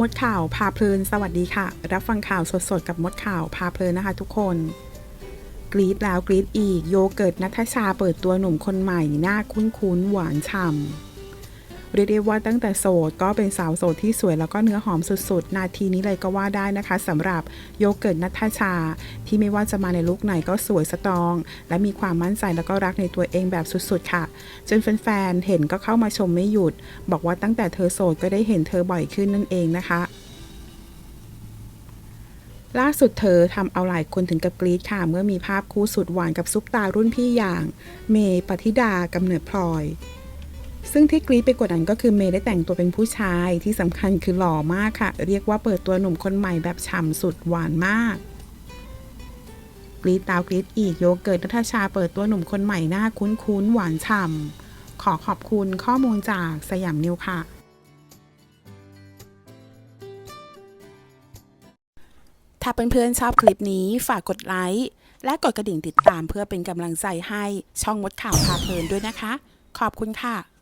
มดข่าวพาเพลิน สวัสดีค่ะ รับฟังข่าวสดๆ กับมดข่าวพาเพลินนะคะทุกคน กรีดแล้วกรีดอีก โยเกิร์ตนัทชาเปิดตัวหนุ่มคนใหม่หน้าคุ้นๆ หวานฉ่ำ เรียกได้ว่าตั้งแต่โสดก็เป็นสาวโสดที่สวยแล้วก็เนื้อหอมสุดๆ นาทีนี้เลยก็ว่าได้นะคะสำหรับโยเกิร์ตนัทชา ที่ไม่ว่าจะมาในลุคไหนก็สวยสตรอง และมีความมั่นใจแล้วก็รักในตัวเองแบบสุดๆ ค่ะ จนแฟนๆเห็นก็เข้ามาชมไม่หยุด บอกว่าตั้งแต่เธอโสดก็ได้เห็นเธอบ่อยขึ้นนั่นเองนะคะล่าสุดเธอทำเอาหลายคนถึงกับกรี๊ดค่ะ เมื่อมีภาพคู่สุดหวานกับซุปตารุ่นพี่อย่าง เมย์ปฏิดากำเนิดพลอย ซึ่งที่กรี๊ดไปกว่านั้นก็คือเมย์ได้แต่งตัวเป็นผู้ชายที่สำคัญคือหล่อมากค่ะ เรียกว่าเปิดตัวหนุ่มคนใหม่แบบฉ่ำสุดหวานมากกรี๊ดตาวกรี๊ดอีกโยเกิร์ตนัทชาเปิดตัวหนุ่มคนใหม่หน้าคุ้นๆหวานฉ่ำขอขอบคุณข้อมูลจากสยามนิวค่ะถ้าเพื่อนๆชอบคลิปนี้ฝากกดไลค์และกดกระดิ่งติดตามเพื่อเป็นกำลังใจให้ช่องมดข่าวพาเพลินด้วยนะคะ ขอบคุณค่ะ